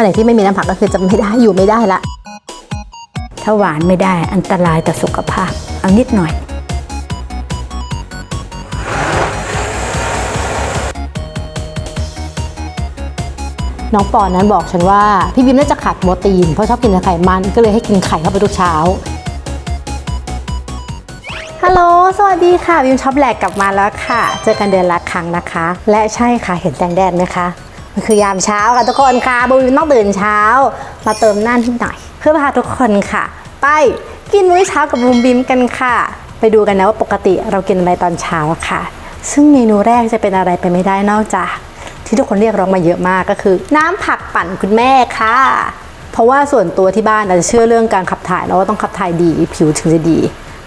วันไหนที่ไม่มีน้ำผักก็คือจะไม่ได้อยู่ไม่ได้ละ ถ้าหวานไม่ได้อันตรายต่อสุขภาพ เอานิดหน่อย น้องปอนนั้นบอกฉันว่าพี่บิมน่าจะขาดโปรตีนเพราะชอบกินแต่ไขมันก็เลยให้กินไข่เข้าไปทุกเช้าฮัลโหล สวัสดีค่ะบิมช็อปแหลกกลับมาแล้วค่ะ เจอกันเดือนละครั้งนะคะ และใช่ค่ะ เห็นแสงแดดไหมคะ มันคือยามเช้าค่ะทุกคนค่ะบูมต้องตื่นเช้า มาเติมหน้านิดหน่อย เพื่อพาทุกคนค่ะ ไปกินมื้อเช้ากับบูมบิมกันค่ะ ไปดูกันนะว่าปกติเรากินอะไรตอนเช้าค่ะ ซึ่งเมนูแรกจะเป็นอะไรไปไม่ได้นอกจาก ที่ทุกคนเรียกร้องมาเยอะมากก็คือ น้ำผักปั่นคุณแม่ค่ะ เพราะว่าส่วนตัวที่บ้านอาจจะเชื่อเรื่องการขับถ่ายแล้วว่าต้องขับถ่ายดี ผิวถึงจะดี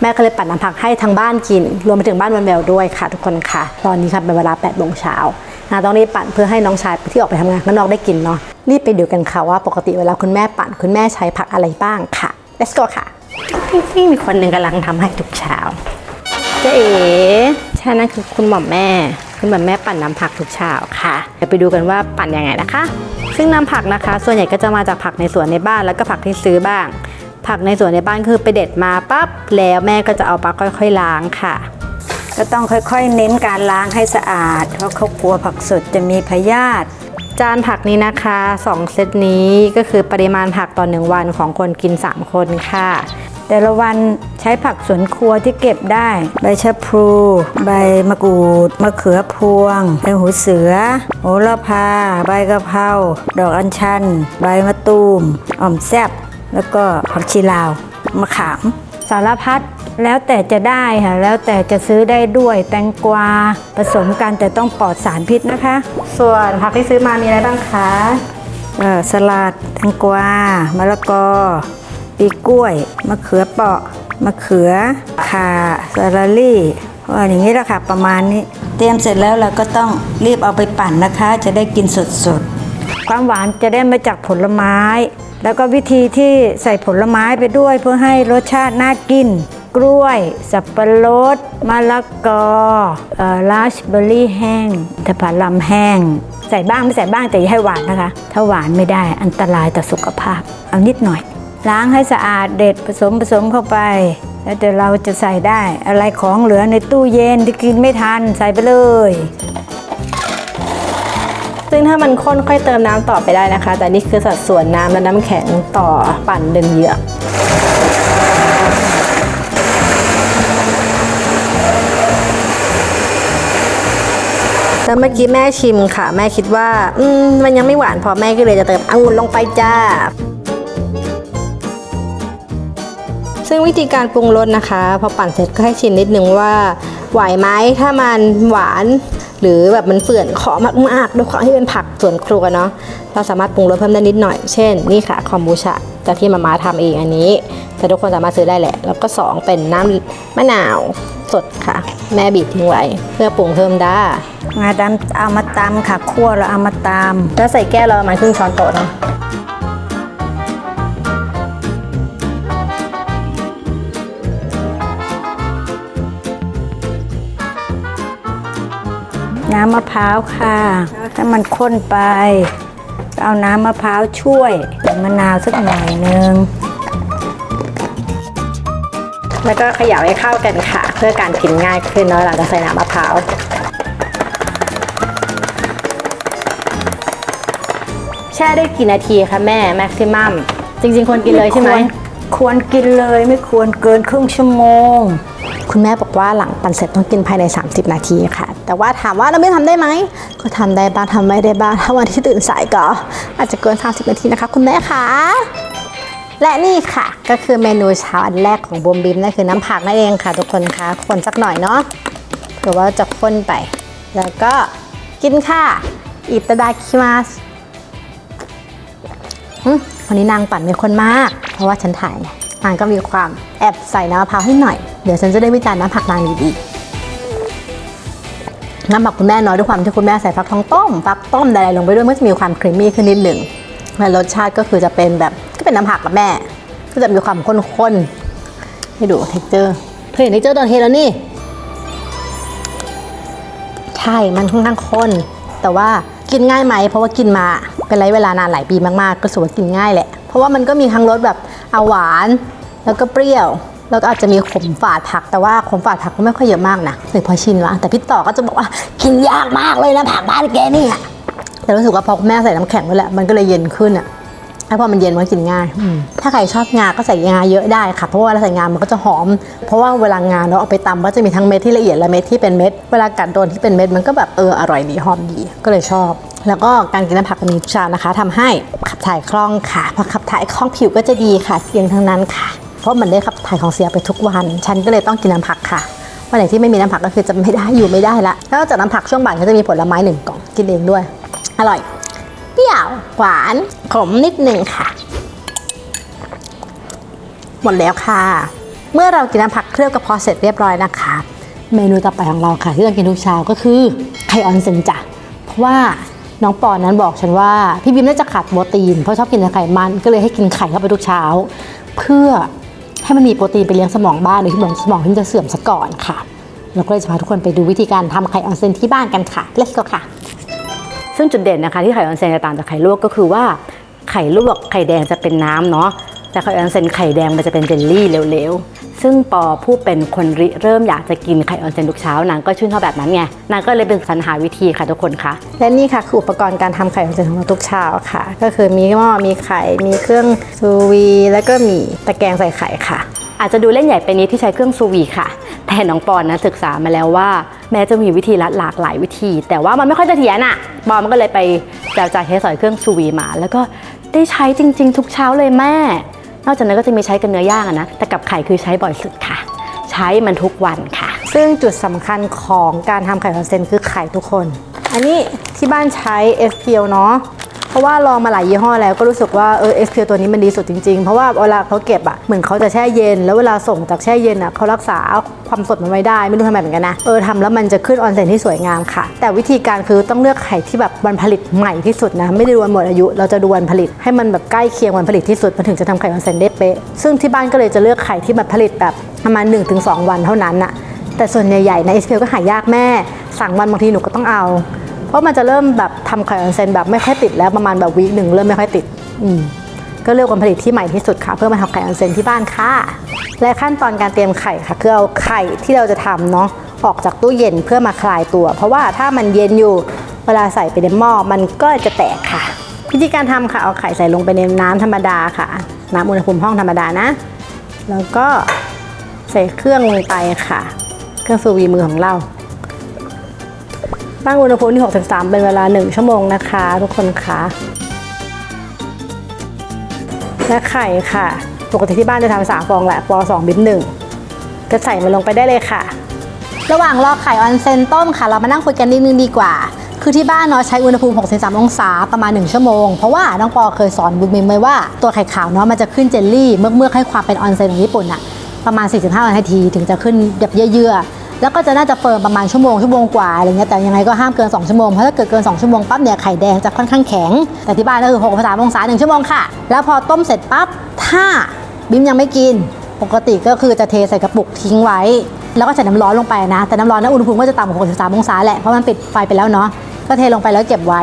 แม่ก็เลยปั่นน้ำผักให้ทางบ้านกิน รวมไปถึงบ้านวันแววด้วยค่ะทุกคนค่ะ ตอนนี้ค่ะเป็นเวลา8โมงเช้า ต้องรีบปั่นเพื่อให้น้องชายที่ออกไปทำงานข้างนอกได้กินเนาะรีบไปดูกันค่ะว่าปกติเวลาคุณแม่ปั่นคุณแม่ใช้ผักอะไรบ้างค่ะ let's go ค่ะพี่มีคนหนึ่งกำลังทำให้ทุกเช้าเจ๊เอ๋ใช่นั่นคือคุณหม่อมแม่ คุณหม่อมแม่ปั่นน้ำผักทุกเช้าค่ะเดี๋ยวไปดูกันว่าปั่นยังไงนะคะ ซึ่งน้ำผักนะคะ ส่วนใหญ่ก็จะมาจากผักในสวนในบ้านแล้วก็ผักที่ซื้อบ้าง ผักในสวนในบ้านคือไปเด็ดมาปั๊บแล้วแม่ก็จะเอาปลาค่อย ๆ ล้างค่ะ ก็ต้องค่อยๆ เน้นการล้างให้สะอาด เพราะเขากลัวผักสดจะมีพยาธิจานผักนี้นะคะ 2 เซตนี้ก็คือปริมาณผักต่อหนึ่งวันของคนกิน 3 คนค่ะ แต่ละวันใช้ผักสวนครัวที่เก็บได้ ใบชะพลู ใบมะกรูด มะเขือพวงใบหูเสือโหระพา ใบกะเพรา ดอกอัญชัน ใบมะตูมอ่อมแซบแล้วก็ผักชีลาว มะขาม สารพัด แล้วแต่จะได้ค่ะ แล้วแต่จะซื้อได้ด้วยแตงกวาผสมกันแต่ต้องปลอดสารพิษนะคะ ส่วนผักที่ซื้อมามีอะไรบ้างคะเอ่อสลัดแตงกวามะละกอ ปีกล้วย มะเขือเปราะ มะเขือข่าสาลาลี่ว่าอย่างนี้แหละค่ะประมาณนี้ เตรียมเสร็จแล้วเราก็ต้องรีบเอาไปปั่นนะคะ จะได้กินสดๆ ความหวานจะได้มาจากผลไม้ แล้วก็วิธีที่ใส่ผลไม้ไปด้วยเพื่อให้รสชาติน่ากิน กล้วย สับปะรดมะละกอเอ่อราสเบอร์รี่แห้งตะผาลำแห้ง ใส่บ้างไม่ใส่บ้างแต่อย่าให้หวานนะคะ ถ้าหวานไม่ได้อันตรายต่อสุขภาพ เอานิดหน่อย ล้างให้สะอาดเด็ดผสมผสมเข้าไป แล้วเดี๋ยวเราจะใส่ได้อะไรของเหลือในตู้เย็นที่กินไม่ทันใส่ไปเลยซึ่งถ้ามันข้นค่อยเติมน้ำต่อไปได้นะคะ แต่นี่คือสัดส่วนน้ำและน้ำแข็งต่อปั่นดินเหยือก แล้วเมื่อกี้แม่ชิมค่ะ แม่คิดว่า อืมมันยังไม่หวานพอแม่ก็เลยจะเติมองุ่นลงไปจ้า ซึ่งวิธีการปรุงรสนะคะ พอปั่นเสร็จก็ให้ชิมนิดนึงว่าไหวไหมถ้ามันหวานหรือแบบมันเฝื่อนขอมากๆด้วยความที่เป็นผักสวนครัวเนาะเราสามารถปรุงรสเพิ่มได้นิดหน่อย เช่น นี่ค่ะคอมบูชาจากที่มาม่าทำเองอันนี้ แต่ทุกคนสามารถซื้อได้แหละ แล้วก็ 2 เป็นน้ำมะนาว สดค่ะ แม่บีบทิ้งไว้ เพื่อปรุงเพิ่มได้งาดำเอามาตำค่ะคั่วแล้วเอามาตำแล้วใส่แก้วเราประมาณครึ่งช้อนโต๊ะเนาะน้ำมะพร้าวค่ะ ถ้ามันข้นไป เอาน้ำมะพร้าวช่วยใส่มะนาวสักหน่อยนึง แล้วก็เขย่าให้เข้ากันค่ะ เพื่อการกินง่ายขึ้นเนาะหลังจากใส่น้ำมะพร้าวแช่ได้กี่นาทีคะแม่แม็กซิมัมจริง ๆควรกินเลยใช่ไหมควรควรกินเลยไม่ควรเกินครึ่งชั่วโมง คุณแม่บอกว่าหลังปั่นเสร็จต้องกินภายใน 30 นาทีค่ะ แต่ว่าถามว่าเราไม่ทำได้ไหม ก็ทำได้บ้างทำไม่ได้บ้างถ้าวันที่ตื่นสายก็ อาจจะเกิน 30 นาทีนะคะ คุณแม่คะ และนี่ค่ะก็คือเมนูเช้าอันแรกของบูมบิมนั่นคือน้ำผักนั่นเองค่ะ ทุกคนคะคนสักหน่อยเนาะเผื่อว่าจะข้นไป แล้วก็กินค่ะ อิตาดาคิมัสวันนี้นางปั่นเป็นคนมาก เพราะว่าฉันถ่ายไงนางก็มีความแอบใส่น้ำมะพร้าวให้หน่อย เดี๋ยวฉันจะได้วิจารณ์น้ำผักนางดีๆน้ำผักคุณแม่น้อยด้วยความที่คุณแม่ใส่ฟักทองต้ม ฟักต้มอะไรลงไปด้วยมันจะมีความครีมมี่ขึ้นนิดหนึ่งและรสชาติก็คือจะเป็นแบบ เป็นน้ำผักกับแม่ ก็จะมีความข้นๆให้ดูเท็กเจอร์เธอเห็นเท็กเจอร์ตอนเทแล้วนี่ ใช่ มันค่อนข้างข้น แต่ว่ากินง่ายไหม เพราะว่ากินมาเป็นระยะเวลานานหลายปีมากๆ ก็รู้สึกว่ากินง่ายแหละ เพราะว่ามันก็มีทั้งรสแบบเอาหวาน แล้วก็เปรี้ยวแล้วก็อาจจะมีขมฝาดผักแต่ว่าขมฝาดผักก็ไม่ค่อยเยอะมากนะเลยพอชินละแต่พี่ต่อก็จะบอกว่ากินยากมากเลยนะผักบ้านแกเนี่ยแต่รู้สึกว่าพอแม่ใส่น้ำแข็งไปแหละมันก็เลยเย็นขึ้นอะ แล้วพอมันเย็นมันก็กินง่ายอืมถ้าใครชอบงา ก็ใส่งาเยอะได้ค่ะ เพราะว่าเวลาใส่งา มันก็จะหอม เพราะว่าเวลางาเนาะเอาไปตำก็จะมีทั้งเม็ดที่ละเอียดและเม็ดที่เป็นเม็ด เวลากัดโดนที่เป็นเม็ดมันก็แบบเอออร่อยดีหอมดี ก็เลยชอบ แล้วก็การกินน้ำผักแบบนี้ทุกเช้านะคะทำให้ขับถ่ายคล่องค่ะพอขับถ่ายคล่องผิวก็จะดีค่ะเพียงทั้งนั้นค่ะ เพราะมันได้ขับถ่ายของเสียไปทุกวัน ฉันก็เลยต้องกินน้ำผักค่ะวันไหนที่ไม่มีน้ำผักก็คือจะไม่ได้อยู่ไม่ได้ละแล้วนอกจากน้ำผักช่วงบ่ายก็จะมีผลไม้หนึ่งกล่องกินเองด้วย อร่อย เปรี้ยว หวาน ขมนิดหนึ่งค่ะ หมดแล้วค่ะ เมื่อเรากินน้ำผักเคลือบกระเพาะเสร็จเรียบร้อยนะคะ เมนูต่อไปของเราค่ะ ที่เรากินทุกเช้าก็คือไข่ออนเซนจ้ะเพราะว่าน้องปอนนั้นบอกฉันว่าพี่บิมน่าจะขาดโปรตีนเพราะชอบกินแต่ไขมันก็เลยให้กินไข่เข้าไปทุกเช้า เพื่อให้มันมีโปรตีนไปเลี้ยงสมองบ้างหรือที่สมองที่จะเสื่อมซะก่อนค่ะเราก็เลยจะพาทุกคนไปดูวิธีการทำไข่ออนเซนที่บ้านกันค่ะ let's go ค่ะ ซึ่งจุดเด่นนะคะที่ไข่ออนเซนจะต่างจากไข่ลวกก็คือว่าไข่ลวกไข่แดงจะเป็นน้ำเนาะแต่ไข่ออนเซนไข่แดงมันจะเป็นเจลลี่เหลวๆ ซึ่งปอผู้เป็นคนริเริ่มอยากจะกินไข่ออนเซนทุกเช้านางก็ชื่นชอบแบบนั้นไงนางก็เลยเป็นสรรหาวิธีค่ะทุกคนคะและนี่ค่ะคืออุปกรณ์การทำไข่ออนเซนของเราทุกเช้าค่ะ ก็คือมีหม้อมีไข่มีเครื่องซูวีแล้วก็มีตะแกรงใส่ไข่ค่ะ อาจจะดูเล่นใหญ่ไปนิดที่ใช้เครื่องซูวีค่ะ แต่น้องปอนนะศึกษามาแล้วว่า แม้จะมีวิธีลัดหลากหลายวิธี แต่ว่ามันไม่ค่อยจะเถียนอะบอมก็เลยไปแจวจ่ายใช้สอยเครื่องซูวีมา แล้วก็ได้ใช้จริง ๆ ทุกเช้าเลยแม่ นอกจากนั้นก็จะมีใช้กับเนื้อย่างนะแต่กับไข่คือใช้บ่อยสุดค่ะ ใช้มันทุกวันค่ะ ซึ่งจุดสำคัญของการทำไข่ออนเซนคือไข่ทุกคน อันนี้ที่บ้านใช้ FPL เนาะ เพราะว่าลองมาหลายยี่ห้อแล้วก็รู้สึกว่าเออ SPL ตัวนี้มันดีสุดจริงๆ เพราะว่าเวลาเขาเก็บอะเหมือนเขาจะแช่เย็น แล้วเวลาส่งจากแช่เย็นอะเขารักษาความสดมันไว้ได้ ไม่รู้ทำไมเหมือนกันนะเออทำแล้วมันจะขึ้นออนเซนที่สวยงามค่ะ แต่วิธีการคือต้องเลือกไข่ที่แบบวันผลิตใหม่ที่สุดนะไม่ได้ดูวันหมดอายุเราจะดูวันผลิตให้มันแบบใกล้เคียงวันผลิตที่สุดมันถึงจะทำไข่ออนเซนได้เป๊ะซึ่งที่บ้านก็เลยจะเลือกไข่ที่แบบผลิตแบบประมาณ 1-2 วันเท่านั้นอะแต่ส่วนใหญ่ๆใน SPL ก็หายากแม่ สั่งวันบางทีหนูก็ต้องเอา ราะมันจะเริ่มแบบทำไข่ออนเซนแบบไม่ค่อยติดแล้วประมาณแบบวีคหนึ่งเริ่มไม่ค่อยติดอืมก็เลือกวันผลิตที่ใหม่ที่สุดค่ะ เพื่อมาทำไข่ออนเซนที่บ้านค่ะ และขั้นตอนการเตรียมไข่ค่ะคือเอาไข่ที่เราจะทำเนาะออกจากตู้เย็นเพื่อมาคลายตัว เพราะว่าถ้ามันเย็นอยู่เวลาใส่ไปในหม้อมันก็จะแตกค่ะ วิธีการทำค่ะเอาไข่ใส่ลงไปในน้ำธรรมดาค่ะ น้ำอุณหภูมิห้องธรรมดานะ แล้วก็ใส่เครื่องลงไปค่ะ เครื่องซูวีมือของเรา ตั้งอุณหภูมิที่ 6-3 เป็นเวลา 1 ชั่วโมงนะคะ ทุกคนคะและไข่ค่ะ ปกติที่บ้านจะทำสามฟองแหละปอสองบิบหนึ่งก็ใส่มันลงไปได้เลยค่ะ ระหว่างรอไข่ออนเซนต้มค่ะ เรามานั่งคุยกันนิดนึงดีกว่า คือที่บ้านเนาะใช้อุณหภูมิ 63 องศาประมาณ 1 ชั่วโมง เพราะว่าน้องปอเคยสอนบุญมิมไว้ว่าตัวไข่ขาวเนาะมันจะขึ้นเจลลี่ เมื่อเมื่อให้ความเป็นออนเซนของญี่ปุ่นอะประมาณ 45 นาทีถึงจะขึ้นแบบเยื่อๆ แล้วก็จะน่าจะเฟิร์มประมาณชั่วโมงชั่วโมงกว่าอะไรเงี้ยแต่ยังไงก็ห้ามเกิน 2 ชั่วโมงเพราะถ้าเกิดเกิน 2 ชั่วโมงปั๊บเนี่ยไข่แดงจะค่อนข้างแข็ง แต่ที่บ้านก็คือ63องศา1ชั่วโมงค่ะ แล้วพอต้มเสร็จปั๊บถ้าบิ๊มยังไม่กิน ปกติก็คือจะเทใส่กระปุกทิ้งไว้ แล้วก็ใส่น้ำร้อนลงไปนะ แต่น้ำร้อนนะอุณหภูมิก็จะต่ำกว่า63องศาแหละเพราะมันปิดไฟไปแล้วเนาะก็เทลงไปแล้วเก็บไว้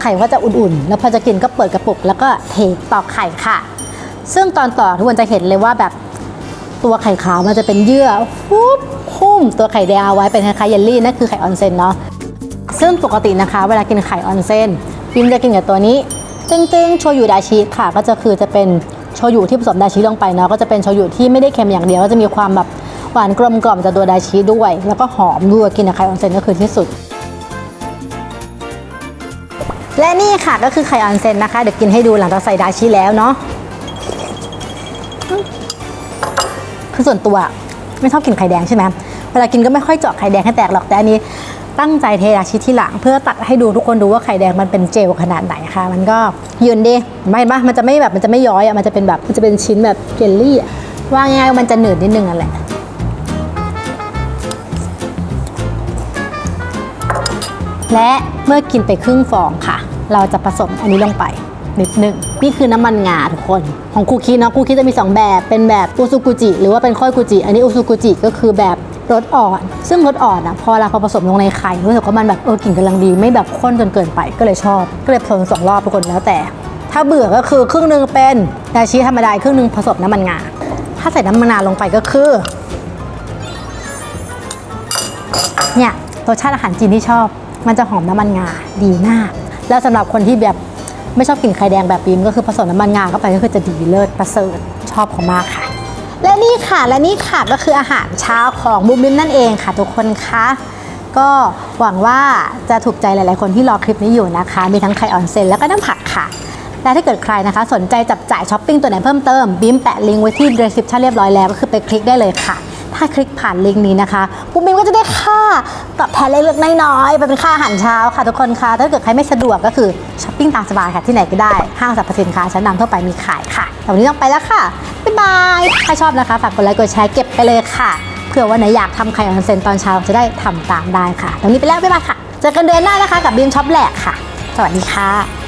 ไข่ก็จะอุ่นๆ แล้วพอจะกินก็เปิดกระปุก แล้วก็เทตอกไข่ค่ะ ซึ่งตอนต่อทุกคนจะเห็นเลยว่าแบบ ตัวไข่ขาวมันจะเป็นเยื่อฟุบหุ้มตัวไข่แดงเอาไว้เป็นคล้ายๆเยลลี่นั่นคือไข่ออนเซนเนาะซึ่งปกตินะคะ เวลากินไข่ออนเซนพิมจะกินกับตัวนี้ ตึงๆโชยุดาชิค่ะ ก็จะคือจะเป็นโชยุที่ผสมดาชิลงไปเนาะก็จะเป็นโชยุที่ไม่ได้เค็มอย่างเดียวก็จะมีความแบบหวานกลมกล่อมจากตัวดาชิด้วย แล้วก็หอมด้วยกินกับไข่ออนเซนก็คือที่สุด และนี่ค่ะก็คือไข่ออนเซนนะคะเดี๋ยวกินให้ดูหลังจากใส่ดาชิแล้วเนาะ คือส่วนตัวไม่ชอบกินไข่แดงใช่ไหมเวลากินก็ไม่ค่อยเจาะไข่แดงให้แตกหรอกแต่อันนี้ตั้งใจเทดาชิที่หลัง เพื่อตัดให้ดูทุกคนดูว่าไข่แดงมันเป็นเจลขนาดไหนค่ะ มันก็ยืนดิไม่ปะมันจะไม่แบบมันจะไม่ย้อยอะมันจะเป็นแบบมันจะเป็นชิ้นแบบเจลลี่อะว่าง่ายๆมันจะหนืดนิดนึงอะแหละและเมื่อกินไปครึ่งฟองค่ะ เราจะผสมอันนี้ลงไป นิดหนึ่งนี่คือน้ำมันงาทุกคนของคูคิเนาะคูคิจะมี 2 แบบ เป็นแบบอุซุกุจิหรือว่าเป็นค่อยกุจิ อันนี้อุซุกุจิก็คือแบบรสอ่อน ซึ่งรสอ่อนอะพอเราพอผสมลงในไข่รู้สึกว่ามันแบบเออกลิ่นกำลังดี ไม่แบบข้นจนเกินไปก็เลยชอบ ก็เลยผสมสองรอบทุกคนแล้วแต่ ถ้าเบื่อก็คือครึ่งหนึงเป็นดาชิธรรมดาครึ่งหนึงผสมน้ำมันงาถ้าใส่น้ำมันงาลงไปก็คือเนี่ยรสชาติอาหารจีนที่ชอบ มันจะหอมน้ำมันงาดีมาก แล้วสำหรับคนที่แบบ ไม่ชอบกลิ่นไข่แดงแบบบีมก็คือผสมน้ำมันงาเข้าไปก็คือจะดีเลิศประเสริฐชอบเขามากค่ะ และนี่ค่ะและนี่ค่ะก็คืออาหารเช้าของบูมบิมนั่นเองค่ะทุกคนคะก็หวังว่าจะถูกใจหลาย ๆ คนที่รอคลิปนี้อยู่นะคะ มีทั้งไข่ออนเซนแล้วก็น้ำผักค่ะ และถ้าเกิดใครนะคะ สนใจจับจ่ายช้อปปิ้งตัวไหนเพิ่มเติม บิมแปะลิงก์ไว้ที่ description เรียบร้อยแล้วก็คือไปคลิกได้เลยค่ะ ถ้าคลิกผ่านลิงก์นี้นะคะบูมบิมก็จะได้ค่าตอบแทนเล็กๆน้อยๆไปเป็นค่าอาหารเช้าค่ะทุกคนคะถ้าเกิดใครไม่สะดวกก็คือช้อปปิ้งตามสบายค่ะที่ไหนก็ได้ห้างสรรพสินค้าชั้นนำทั่วไปมีขายค่ะแต่วันนี้ต้องไปแล้วค่ะบ๊ายบายถ้าชอบนะคะฝากกดไลค์กดแชร์เก็บไปเลยค่ะเผื่อวันไหนอยากทำไข่ออนเซนตอนเช้าจะได้ทำตามได้ค่ะตอนนี้ไปแล้วบ๊ายบายค่ะเจอกันเดือนหน้านะคะกับบีมช็อปแหลกค่ะ สวัสดีค่ะ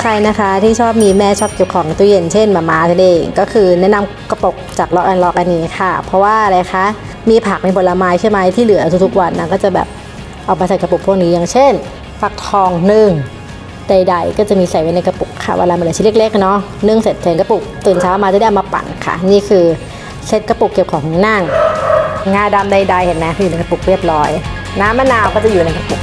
ใครนะคะที่ชอบมีแม่ชอบเก็บของตู้เย็นเช่นมาม่าเองก็คือแนะนำกระปุกจากล็อกแอนล็อกอันนี้ค่ะ เพราะว่าอะไรคะมีผักมีผลไม้ใช่ไหมที่เหลือทุกๆวันนางก็จะแบบเอาไปใส่กระปุกพวกนี้อย่างเช่น ฟักทองนึ่งใดๆ ก็จะมีใส่ไว้ในกระปุกค่ะเวลามันเหลือชิ้นเล็กๆเนาะนึ่งเสร็จใส่กระปุกตื่นเช้ามาจะได้เอามาปั่นค่ะ นี่คือเช็ดกระปุกเก็บของนั่งงาดำใดๆเห็นไหมอยู่ในกระปุกเรียบร้อย น้ำมะนาวก็จะอยู่ในกระปุก